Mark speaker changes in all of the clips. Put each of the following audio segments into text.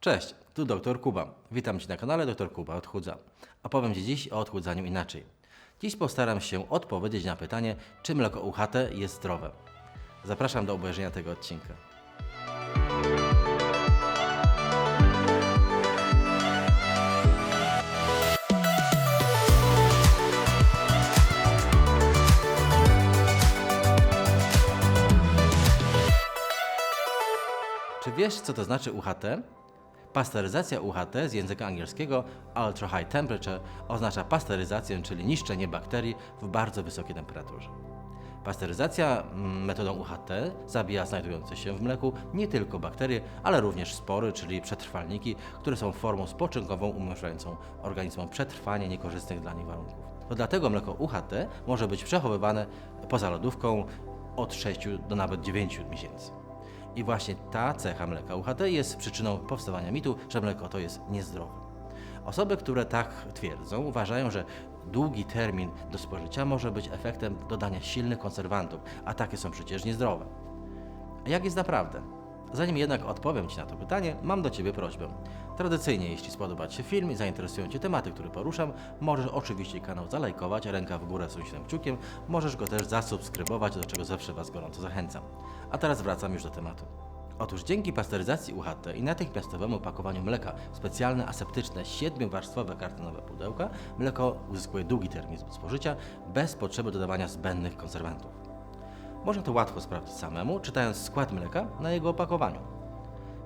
Speaker 1: Cześć, tu dr Kuba. Witam Cię na kanale dr Kuba Odchudza. Opowiem Ci dziś o odchudzaniu inaczej. Dziś postaram się odpowiedzieć na pytanie, czy mleko UHT jest zdrowe. Zapraszam do obejrzenia tego odcinka. Czy wiesz, co to znaczy UHT? Pasteryzacja UHT z języka angielskiego Ultra High Temperature oznacza pasteryzację, czyli niszczenie bakterii w bardzo wysokiej temperaturze. Pasteryzacja mm, metodą UHT zabija znajdujące się w mleku nie tylko bakterie, ale również spory, czyli przetrwalniki, które są formą spoczynkową umożliwiającą organizmom przetrwanie niekorzystnych dla nich warunków. To dlatego mleko UHT może być przechowywane poza lodówką od 6 do nawet 9 miesięcy. I właśnie ta cecha mleka UHT jest przyczyną powstawania mitu, że mleko to jest niezdrowe. Osoby, które tak twierdzą, uważają, że długi termin do spożycia może być efektem dodania silnych konserwantów, a takie są przecież niezdrowe. A jak jest naprawdę? Zanim jednak odpowiem Ci na to pytanie, mam do Ciebie prośbę. Tradycyjnie, jeśli spodoba Ci się film i zainteresują Cię tematy, które poruszam, możesz oczywiście kanał zalajkować, ręka w górę z uściskiem kciukiem, możesz go też zasubskrybować, do czego zawsze Was gorąco zachęcam. A teraz wracam już do tematu. Otóż dzięki pasteryzacji UHT i natychmiastowemu pakowaniu mleka w specjalne aseptyczne, siedmiowarstwowe kartonowe pudełka, mleko uzyskuje długi termin spożycia bez potrzeby dodawania zbędnych konserwantów. Można to łatwo sprawdzić samemu, czytając skład mleka na jego opakowaniu.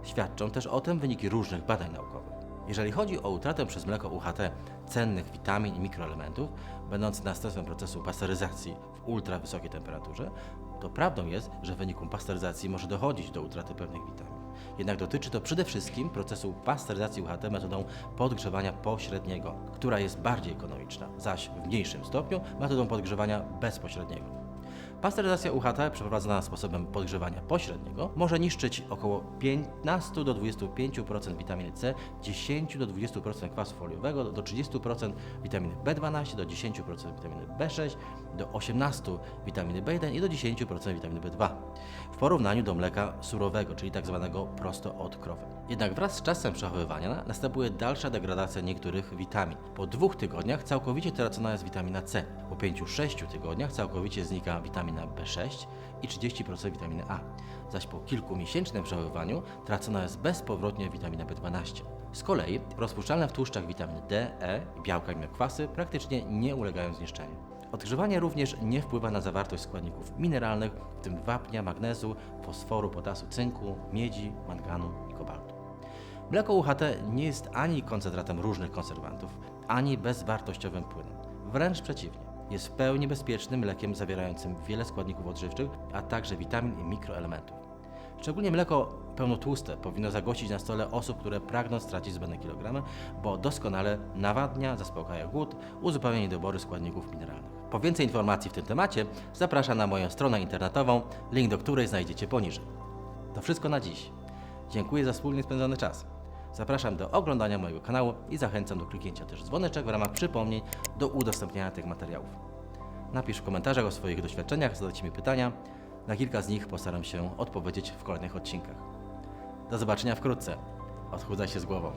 Speaker 1: Świadczą też o tym wyniki różnych badań naukowych. Jeżeli chodzi o utratę przez mleko UHT cennych witamin i mikroelementów, będących następstwem procesu pasteryzacji w ultra wysokiej temperaturze, to prawdą jest, że w wyniku pasteryzacji może dochodzić do utraty pewnych witamin. Jednak dotyczy to przede wszystkim procesu pasteryzacji UHT metodą podgrzewania pośredniego, która jest bardziej ekonomiczna, zaś w mniejszym stopniu metodą podgrzewania bezpośredniego. Pasteryzacja UHT przeprowadzona sposobem podgrzewania pośredniego może niszczyć około 15 do 25% witaminy C, 10 do 20% kwasu foliowego, do 30% witaminy B12, do 10% witaminy B6, do 18 witaminy B1 i do 10% witaminy B2 w porównaniu do mleka surowego, czyli tak zwanego prosto od krowy. Jednak wraz z czasem przechowywania następuje dalsza degradacja niektórych witamin. Po dwóch tygodniach całkowicie tracona jest witamina C, po 5-6 tygodniach całkowicie znika witamina B6 i 30% witaminy A, zaś po kilkumiesięcznym przechowywaniu tracona jest bezpowrotnie witamina B12. Z kolei rozpuszczalne w tłuszczach witaminy D, E białka i kwasy praktycznie nie ulegają zniszczeniu. Odgrzewanie również nie wpływa na zawartość składników mineralnych, w tym wapnia, magnezu, fosforu, potasu, cynku, miedzi, manganu i kobaltu. Mleko UHT nie jest ani koncentratem różnych konserwantów, ani bezwartościowym płynem. Wręcz przeciwnie. Jest w pełni bezpiecznym mlekiem zawierającym wiele składników odżywczych, a także witamin i mikroelementów. Szczególnie mleko pełnotłuste powinno zagościć na stole osób, które pragną stracić zbędne kilogramy, bo doskonale nawadnia, zaspokaja głód, uzupełnia niedobory składników mineralnych. Po więcej informacji w tym temacie zapraszam na moją stronę internetową, link do której znajdziecie poniżej. To wszystko na dziś. Dziękuję za wspólnie spędzony czas. Zapraszam do oglądania mojego kanału i zachęcam do kliknięcia też dzwoneczek w ramach przypomnień do udostępniania tych materiałów. Napisz w komentarzach o swoich doświadczeniach, zadajcie mi pytania. Na kilka z nich postaram się odpowiedzieć w kolejnych odcinkach. Do zobaczenia wkrótce. Odchudzaj się z głową.